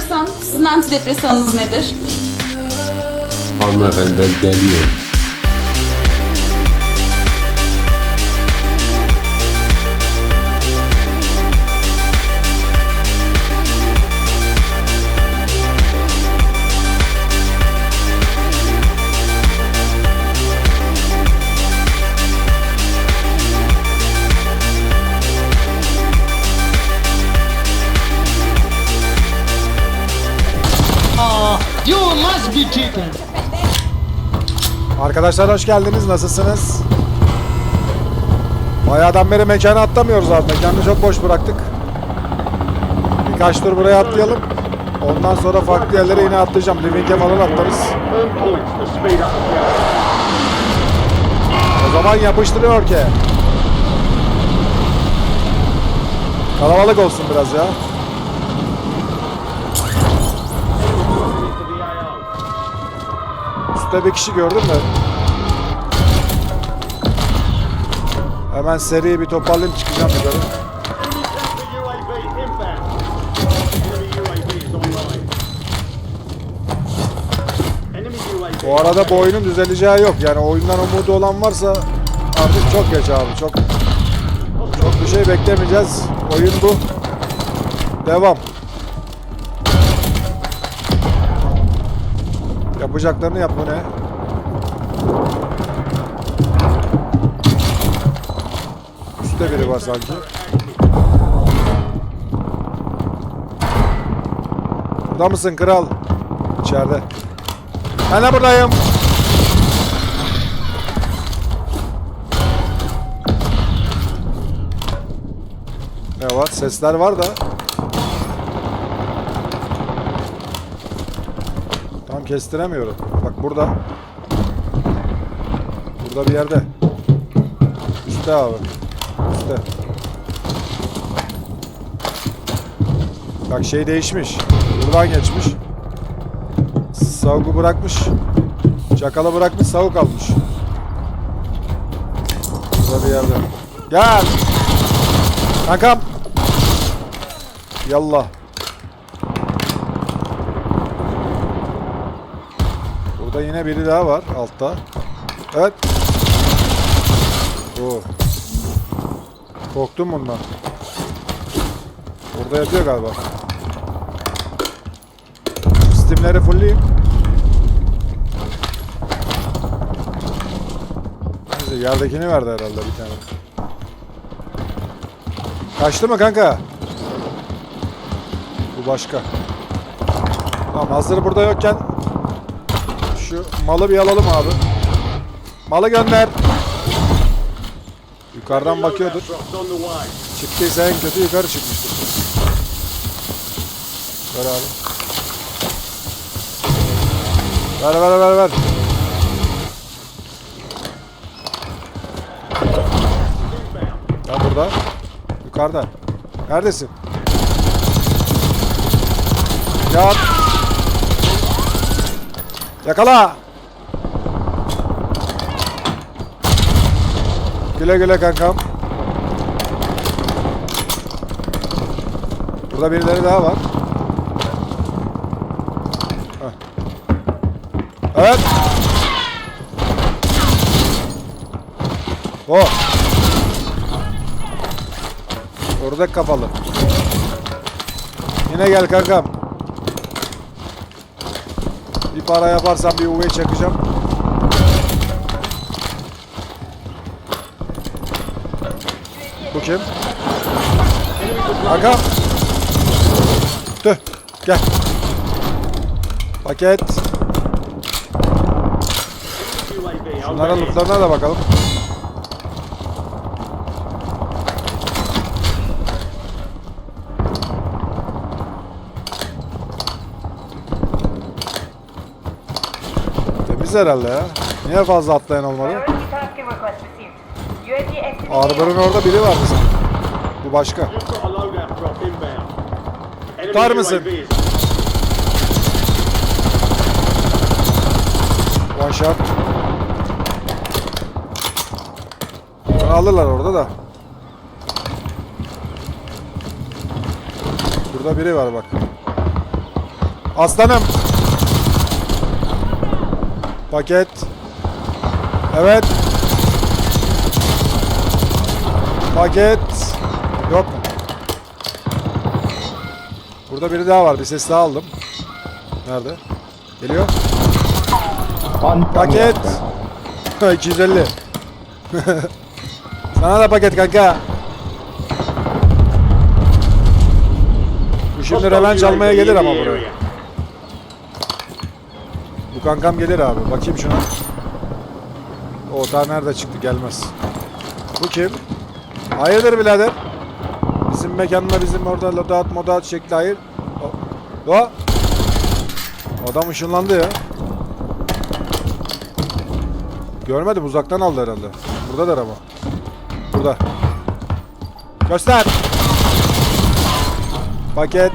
sorsam sizin antidepresanınız nedir? Hanımefendi ben deliyim. Arkadaşlar hoş geldiniz. Nasılsınız? Bayağıdan beri mekana atlamıyoruz abi. Mekanı çok boş bıraktık. Birkaç tur buraya atlayalım. Ondan sonra farklı yerlere yine atlayacağım. Living'e falan atlarız. O zaman yapıştırıyor ki. Kalabalık olsun biraz ya. Üstte bir kişi gördün mü? Hemen seri bir toparlayayım çıkacağım yukarı. Bu arada bu oyunun düzeleceği yok. Yani oyundan umudu olan varsa artık çok geç abi. Çok çok bir şey beklemeyeceğiz. Oyun bu. Devam. Yapacaklarını yap bu ne? Üstte biri var sanki. Burada mısın kral? İçeride. Ben de buradayım. Var? Sesler var da. Kestiremiyorum. Bak burada. Burada bir yerde. Üstte abi. Üstte. Bak şey değişmiş. Buradan geçmiş. Savuku bırakmış. Çakalı bırakmış savuk almış. Burada bir yerde. Gel. Kankam. Yallah. Burada yine biri daha var altta. Evet. Oo. Korktum bundan. Burada yatıyor galiba. Stimleri fullleyeyim. Neyse yerdekini verdi herhalde bir tane. Kaçtı mı kanka? Bu başka. Tamam hazır burada yokken malı bir alalım abi. Malı gönder. Yukarıdan bakıyordur. Çıktıysa en kötü yukarı çıkmıştır. Ver abi. Ver ver ver ver. Ya burada. Yukarıda. Neredesin? Yat. Yakala. Güle güle kankam. Burada birileri daha var. Evet. O. Orada kapalı. Yine gel kankam. Bir para yaparsam bir UV çakacağım. Kim? Kankam. Tüh. Gel. Paket. Overhead. lootlarına da bakalım. Temiz herhalde ya. Niye fazla atlayan olmadı? Arbor'un orada biri vardı sanki. Bu başka. Tutar mısın? One shot. Bunu alırlar orada da. Burada biri var bak. Aslanım. Paket. Evet. Paket. Yok mu? Burada biri daha var. Bir ses daha aldım. Nerede? Geliyor. Paket. 250. Sana da paket kanka. Bu şimdi revanş almaya gelir ama buraya. Bu kankam gelir abi. Bakayım şuna. O daha nerede çıktı gelmez. Bu kim? Hayırdır birader? Bizim mekanda bizim orada loadout modout şekli hayır. O- Doğa. Adam ışınlandı ya. Görmedim uzaktan aldı herhalde. Buradadır ama. Burada. Göster. Paket.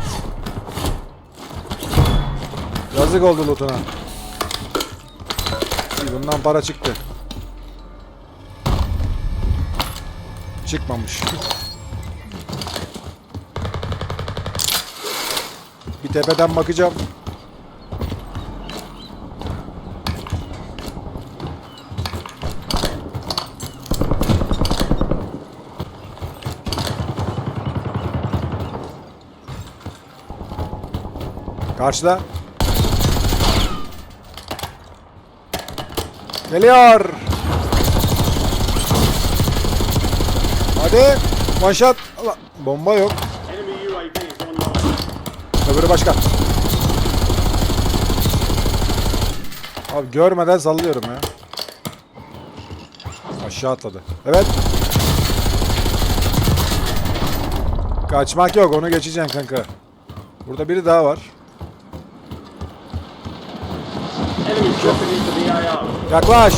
Yazık oldu lootuna. Bundan para çıktı. Çıkmamış. Bir tepeden bakacağım. Karşıda. Geliyor. Hadi. Maşat. Allah, Bomba yok. Öbürü başka. Abi görmeden sallıyorum ya. Aşağı atladı. Evet. Kaçmak yok onu geçeceksin kanka. Burada biri daha var. Yaklaş.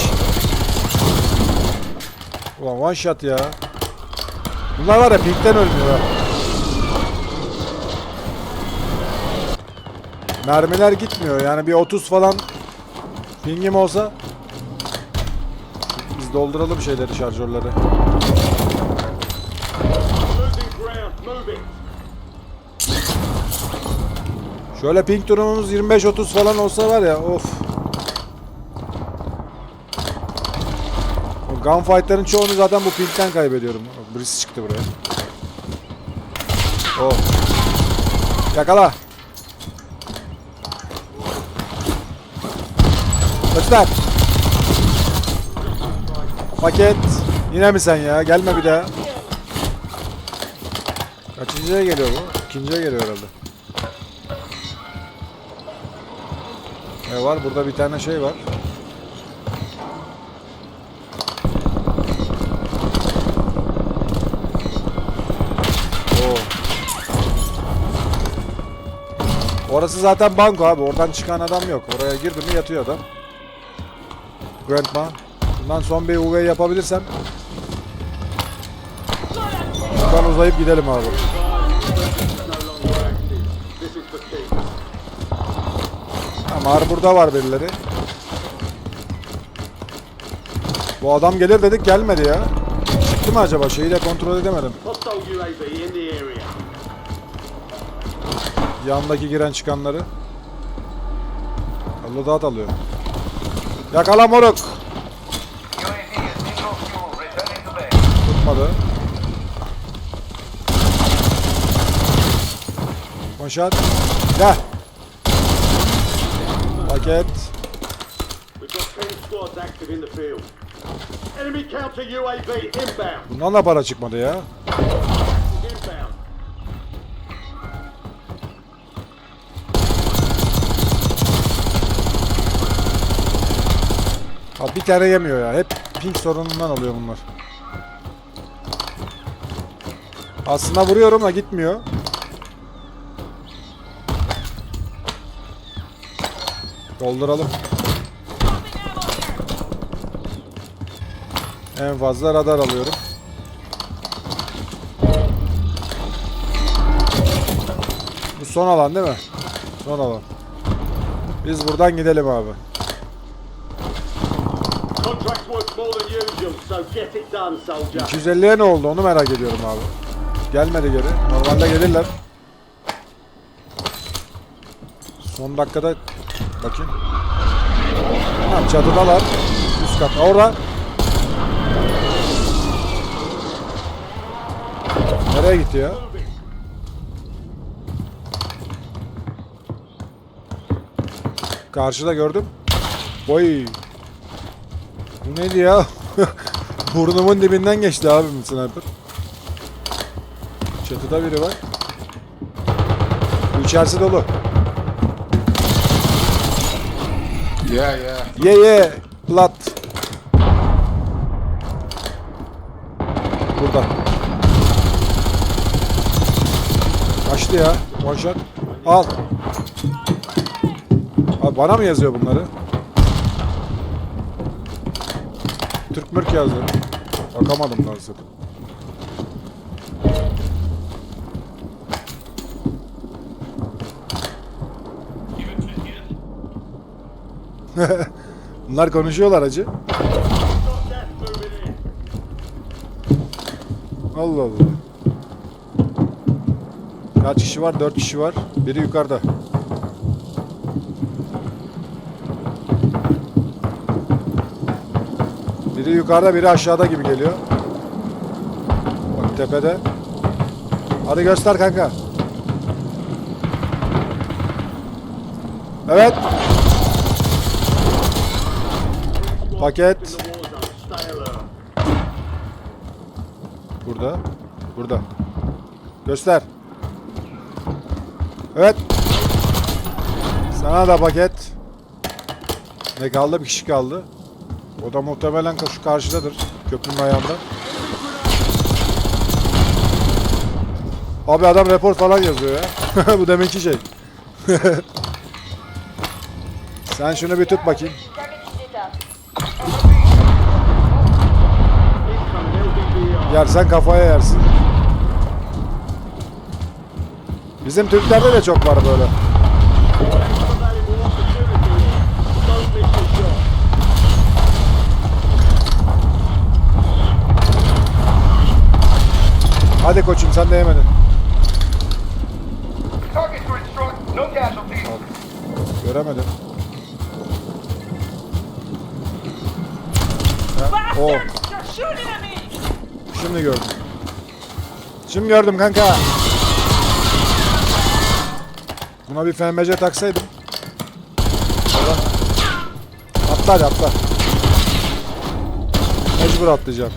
Ulan one shot ya. Bunlar var ya pinkten ölmüyor. Mermiler gitmiyor yani bir 30 falan pingim olsa biz dolduralım şeyleri şarjörleri. Şöyle ping durumumuz 25-30 falan olsa var ya of. Gunfight'ların çoğunu zaten bu pingten kaybediyorum. Birisi çıktı buraya. Oh. Yakala. Göster. Paket. Yine mi sen ya? Gelme bir daha. Kaçıncıya geliyor bu? İkinciye geliyor herhalde. Ne var? Burada bir tane şey var. Orası zaten banko abi. Oradan çıkan adam yok. Oraya girdi mi yatıyor adam. Grandma. Bundan son bir UV yapabilirsem Buradan uzayıp gidelim abi. Ama burada var birileri. Bu adam gelir dedik gelmedi ya. Çıktı mı acaba? Şeyi de kontrol edemedim. Yandaki giren çıkanları. Allah dağıt alıyor. Yakala moruk. Tutmadı. Konşat. Gel. Paket. We've got 10 squads active in the field. Enemy counter UAV inbound. Bundan da para çıkmadı ya. Abi bir tane yemiyor ya. Hep ping sorunundan oluyor bunlar. Aslında vuruyorum da gitmiyor. Dolduralım. En fazla radar alıyorum. Bu son alan değil mi? Son alan. Biz buradan gidelim abi. 250'ye ne oldu onu merak ediyorum abi. Gelmedi geri. Normalde gelirler. Son dakikada bakayım. Ha, çatıdalar. Üst kat. Orada. Nereye gitti ya? Karşıda gördüm. Boy. Bu neydi ya? Burnumun dibinden geçti abi sniper. Çatıda biri var. Bu içerisi dolu. Yeah, yeah. Ye ye. Plat. Burada. Kaçtı ya. One shot. Al. Abi bana mı yazıyor bunları? Türk mürk yazdı. Bakamadım daha sakın. Bunlar konuşuyorlar acı. Allah Allah. Kaç kişi var? Dört kişi var. Biri yukarıda. Biri yukarıda, biri aşağıda gibi geliyor. Bak tepede. Hadi göster kanka. Evet. Paket. Burada. Burada. Göster. Evet. Sana da paket. Ne kaldı? Bir kişi kaldı. O da muhtemelen şu karşıdadır. Köprünün ayağında. Abi adam rapor falan yazıyor ya. Bu deminki şey. Sen şunu bir tut bakayım. Yersen kafaya yersin. Bizim Türklerde de çok var böyle. Hadi koçum sen de yemedin. Göremedim. Ha, o. Şimdi gördüm. Şimdi gördüm kanka. Buna bir FMC taksaydım. Atla hadi atla. Mecbur atlayacağım.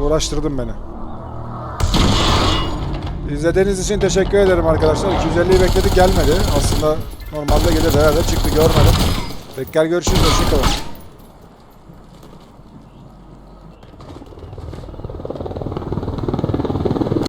Uğraştırdın beni. İzlediğiniz için teşekkür ederim arkadaşlar. 250'yi bekledik gelmedi. Aslında normalde gelir herhalde çıktı görmedim. Tekrar görüşürüz. Hoşçakalın.